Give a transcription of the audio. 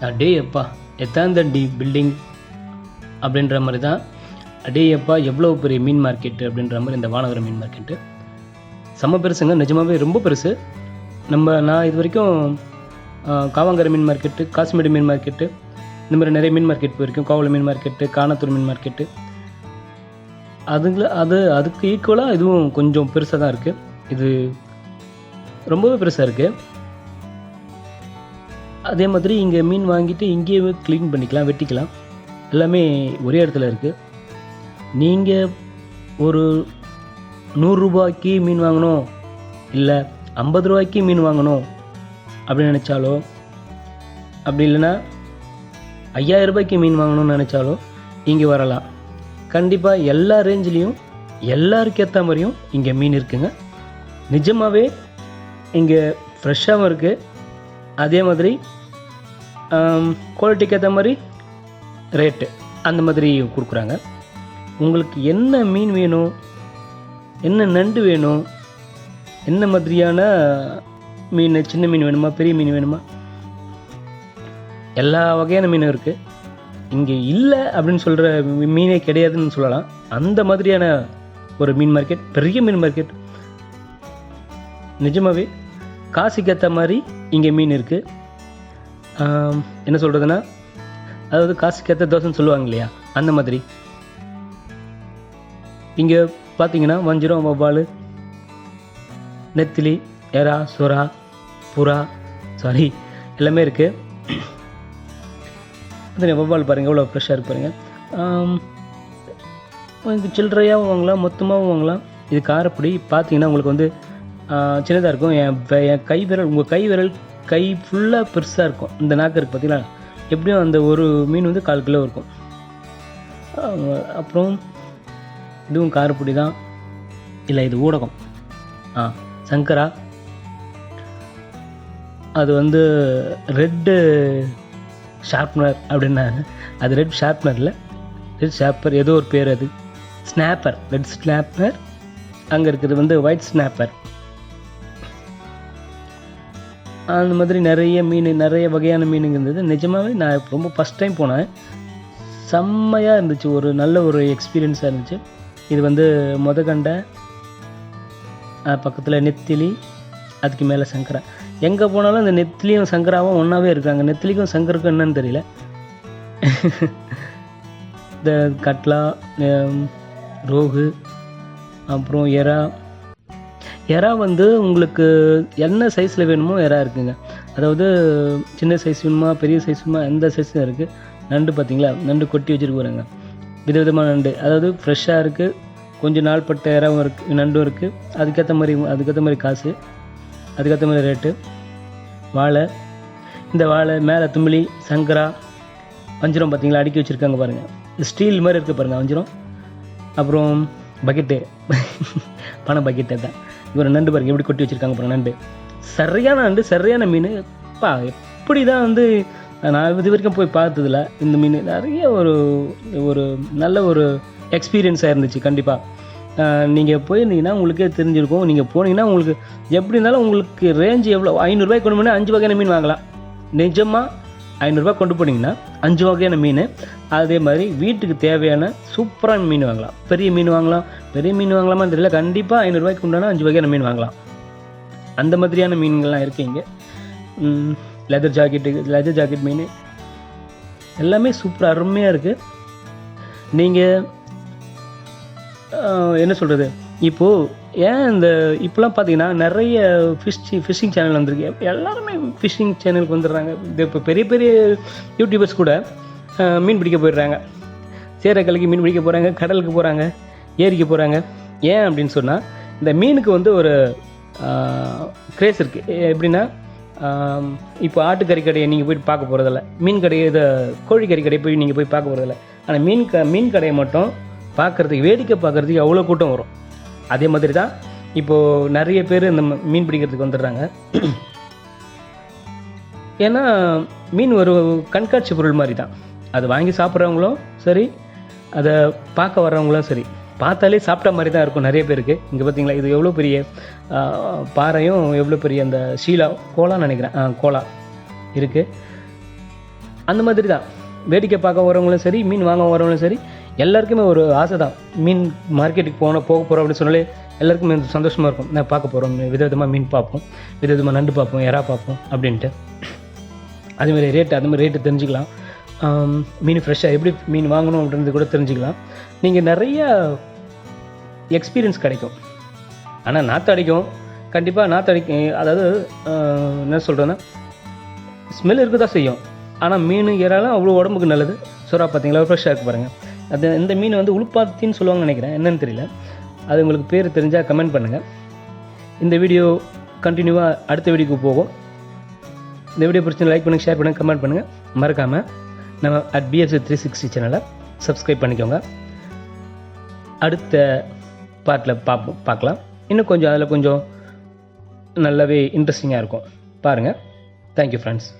அடே எப்பா எத்தாந்தண்டி பில்டிங் அப்படின்ற மாதிரி தான் அடே எப்பா எவ்வளோ பெரிய மீன் மார்க்கெட்டு அப்படின்ற மாதிரி இந்த வானகரம் மீன் மார்க்கெட்டு செம்ம பெருசுங்க நிஜமாகவே ரொம்ப பெருசு. நம்ம நான் இது வரைக்கும் ஆ, காவாங்கரை மீன் மார்க்கெட்டு காசிமேடு மீன் மார்க்கெட்டு இந்த மாதிரி நிறைய மீன் மார்க்கெட் போயிருக்கோம் கோவல மீன் மார்க்கெட்டு காணத்தூர் மீன் மார்க்கெட்டு அதுங்கள அது அதுக்கு ஈக்குவலாக இதுவும் கொஞ்சம் பெருசாக தான் இருக்குது இது ரொம்பவே பெருசாக இருக்குது அதே மாதிரி இங்கே மீன் வாங்கிட்டு இங்கேயே க்ளீன் பண்ணிக்கலாம் வெட்டிக்கலாம். எல்லாமே ஒரே இடத்துல இருக்குது நீங்கள் ஒரு நூறுரூபாய்க்கு மீன் வாங்கணும் இல்லை ஐம்பது ரூபாய்க்கு மீன் வாங்கணும் அப்படின்னு நினச்சாலோ அப்படி இல்லைன்னா ஐயாயிரம் ரூபாய்க்கு மீன் வாங்கணும்னு நினச்சாலோ இங்கே வரலாம். கண்டிப்பாக எல்லா ரேஞ்சிலையும் எல்லாருக்கு ஏற்ற மாதிரியும் இங்கே மீன் இருக்குங்க. நிஜமாகவே இங்கே ஃப்ரெஷ்ஷாகவும் இருக்குது அதே மாதிரி குவாலிட்டிக்கு ஏற்ற மாதிரி ரேட்டு அந்த மாதிரி கொடுக்குறாங்க. உங்களுக்கு என்ன மீன் வேணும் என்ன நண்டு வேணும் என்ன மாதிரியான மீன் சின்ன மீன் வேணுமா பெரிய மீன் வேணுமா? எல்லா வகையான மீனும் இருக்குது இங்கே இல்லை அப்படின்னு சொல்கிற மீனே கிடையாதுன்னு சொல்லலாம். அந்த மாதிரியான ஒரு மீன் மார்க்கெட் பெரிய மீன் மார்க்கெட் நிஜமாகவே காசுக்கு ஏற்ற மாதிரி இங்கே மீன் இருக்குது என்ன சொல்கிறதுன்னா அதாவது காசுக்கு ஏற்ற தோசைன்னு சொல்லுவாங்க இல்லையா? அந்த மாதிரி. இங்கே பார்த்தீங்கன்னா வஞ்சிரம் வவ்வால் நெத்திலி எறா சுறா புறா சாரி எல்லாமே இருக்குது அது வவ்வால் பாருங்கள் எவ்வளோ ஃப்ரெஷ்ஷாக இருக்கு பாருங்கள் சில்லறையாகவும் வாங்கலாம் மொத்தமாகவும் வாங்கலாம். இது காரப்பொடி பார்த்தீங்கன்னா உங்களுக்கு வந்து சின்னதாக இருக்கும். என் என் கை விரல் உங்கள் கை விரல் கை ஃபுல்லாக பெருசாக இருக்கும். இந்த நாக்கு இருக்குது பார்த்தீங்களா எப்படியும் அந்த ஒரு மீன் வந்து கால் கிலோ இருக்கும். அப்புறம் இதுவும் காரப்பொடி தான். இல்லை இது ஊடகம். ஆ சங்கரா. அது வந்து ரெட்டு ஷார்ப்னர் அப்படின்னாங்க அது ரெட் ஷார்ப்னர் இல்லை. ரெட் ஷார்ப்பர் ஏதோ ஒரு பேர் அது. ஸ்னாப்பர் ரெட் ஸ்னாப்பர் அங்கே இருக்கிறது வந்து ஒயிட் ஸ்னாப்பர் அந்த மாதிரி நிறைய மீன் நிறைய வகையான மீனுங்க இருந்தது. நிஜமாகவே நான் ரொம்ப ஃபஸ்ட் டைம் போனேன். செம்மையாக இருந்துச்சு. ஒரு நல்ல ஒரு எக்ஸ்பீரியன்ஸாக இருந்துச்சு. இது வந்து முத பக்கத்தில் நெத்திலி அதுக்கு மேலே சங்கரா. எங்கே போனாலும் இந்த நெத்திலியும் சங்கராவும் ஒன்றாவே இருக்காங்க. நெத்திலிக்கும் சங்கருக்கும் என்னன்னு தெரியல. இந்த கட்லா ரோகு அப்புறம் எறா எறா வந்து உங்களுக்கு என்ன சைஸில் வேணுமோ எறா இருக்குங்க. அதாவது சின்ன சைஸ் வேணுமா பெரிய சைஸ் வேணுமா எந்த சைஸும் இருக்குது நண்டு பார்த்தீங்களா? நண்டு கொட்டி வச்சுட்டு போகிறாங்க விதவிதமான நண்டு. அதாவது ஃப்ரெஷ்ஷாக இருக்குது கொஞ்சம் நாள்பட்ட இறாவும் இருக்குது நண்டும் இருக்குது அதுக்கேற்ற மாதிரி அதுக்கேற்ற மாதிரி காசு அதுக்கேற்ற மாதிரி ரேட்டு வாழை இந்த வாழை மேலே தும்பிளி சங்கரா வஞ்சிரம் பார்த்தீங்களா? அடுக்கி வச்சுருக்காங்க பாருங்கள் ஸ்டீல் மாதிரி இருக்குது பாருங்கள் வஞ்சிரம். அப்புறம் பக்கெட்டு. பண பக்கெட்டு தான். இவர் நண்டு பாருங்க எப்படி கொட்டி வச்சுருக்காங்க பாருங்க நண்டு. சரியான நண்டு சரியான மீன். பா எப்படி தான் வந்து நான் இது வரைக்கும் போய் பார்த்ததில்ல இந்த மீன். நிறைய ஒரு ஒரு நல்ல ஒரு எக்ஸ்பீரியன்ஸாக இருந்துச்சு கண்டிப்பாக நீங்கள் போயிருந்தீங்கன்னா உங்களுக்கே தெரிஞ்சிருக்கும். நீங்கள் போனீங்கன்னா உங்களுக்கு எப்படி இருந்தாலும் உங்களுக்கு ரேஞ்ச் எவ்வளோ ஐநூறுரூவாய்க்கு கொண்டு போனால் அஞ்சு வகையான மீன் வாங்கலாம். நிஜமாக ஐநூறுரூவா கொண்டு போனீங்கன்னா அஞ்சு வகையான மீன். அதே மாதிரி வீட்டுக்கு தேவையான சூப்பரான மீன் வாங்கலாம். பெரிய மீன் வாங்கலாம். பெரிய மீன் வாங்கலாமா தெரியல. கண்டிப்பாக ஐநூறுரூவாய்க்கு உண்டான அஞ்சு வகையான மீன் வாங்கலாம். அந்த மாதிரியான மீன்கள்லாம் இருக்கீங்க லெதர் ஜாக்கெட்டு லெதர் ஜாக்கெட் மீன். எல்லாமே சூப்பர் அருமையாக இருக்குது நீங்கள் என்ன சொல்கிறது இப்போது ஏன் இந்த இப்போலாம் பார்த்தீங்கன்னா நிறைய ஃபிஷ் ஃபிஷிங் சேனல் வந்திருக்கு. எல்லாருமே ஃபிஷிங் சேனலுக்கு வந்துடுறாங்க. இது இப்போ பெரிய பெரிய யூடியூபர்ஸ் கூட மீன் பிடிக்க போயிடுறாங்க. சேரக்கலைக்கு மீன் பிடிக்க போகிறாங்க கடலுக்கு போகிறாங்க ஏரிக்கு போகிறாங்க ஏன் அப்படின்னு சொன்னால் இந்த மீனுக்கு வந்து ஒரு க்ரேஸ் இருக்குது எப்படின்னா இப்போ ஆட்டுக்கறி கடையை நீங்கள் போய் பார்க்க போகிறதில்ல மீன் கடையை இதை கோழிக்கறி கடையை போய் நீங்கள் போய் பார்க்க போகிறதில்ல ஆனால் மீன் க மீன் கடையை மட்டும் பார்க்குறதுக்கு வேடிக்கை பார்க்குறதுக்கு அவ்வளோ கூட்டம் வரும்? அதே மாதிரி தான் இப்போது நிறைய பேர் இந்த மீன் பிடிக்கிறதுக்கு வந்துடுறாங்க. ஏன்னா மீன் ஒரு கண்காட்சி பொருள் மாதிரி தான். அது வாங்கி சாப்பிட்றவங்களும் சரி அதை பார்க்க வர்றவங்களும் சரி பார்த்தாலே சாப்பிட்ட மாதிரி தான் இருக்கும் நிறைய பேருக்கு. இங்கே பார்த்தீங்களா இது எவ்வளோ பெரிய பாறையும் எவ்வளோ பெரிய அந்த ஷீலா கோலான்னு நினைக்கிறேன். கோலா இருக்குது அந்த மாதிரி தான். வேடிக்கை பார்க்க வரவங்களும் சரி மீன் வாங்க வரவங்களும் சரி எல்லாருக்குமே ஒரு ஆசை தான் மீன் மார்க்கெட்டுக்கு போன போக போகிறோம் அப்படின்னு சொன்னாலே எல்லாருக்குமே சந்தோஷமாக இருக்கும். நான் பார்க்க போகிறோம் விதவிதமாக மீன் பார்ப்போம். விதவிதமாக நண்டு பார்ப்போம் எறா பார்ப்போம் அப்படின்ட்டு. அதேமாதிரி ரேட்டு அதுமாதிரி ரேட்டு தெரிஞ்சுக்கலாம். மீன் ஃப்ரெஷ்ஷாக எப்படி மீன் வாங்கணும் அப்படின்றது கூட தெரிஞ்சுக்கலாம். நீங்கள் நிறைய எக்ஸ்பீரியன்ஸ் கிடைக்கும். ஆனால் நாற்று அடிக்கும். கண்டிப்பாக நாற்று அடிக்க அதாவது என்ன சொல்கிறேன்னா ஸ்மெல் இருக்க தான் செய்யும். ஆனால் மீன் இறாலாம் அவ்வளோ உடம்புக்கு நல்லது. சுறா பார்த்தீங்களா? ஃப்ரெஷ்ஷாக இருக்கு பாருங்கள் அது இந்த மீன் வந்து உளுப்பாத்தின்னு சொல்லுவாங்கன்னு நினைக்கிறேன். என்னன்னு தெரியல. அது உங்களுக்கு பேர் தெரிஞ்சால் கமெண்ட் பண்ணுங்கள் இந்த வீடியோ கண்டினியூவாக அடுத்த வீடியோக்கு போகும். இந்த வீடியோ பிடிச்சி லைக் பண்ணுங்கள் ஷேர் பண்ணுங்கள் கமெண்ட் பண்ணுங்கள் மறக்காமல் நம்ம அட் பிஎஃப்சி த்ரீ சிக்ஸ்டி சேனலை சப்ஸ்கிரைப் பண்ணிக்கோங்க. அடுத்த பார்ட்டில் பார்ப்போம் பார்க்கலாம். இன்னும் கொஞ்சம் அதில் கொஞ்சம் நல்லாவே இன்ட்ரெஸ்டிங்காக இருக்கும். பாருங்கள் தேங்க்யூ ஃப்ரெண்ட்ஸ்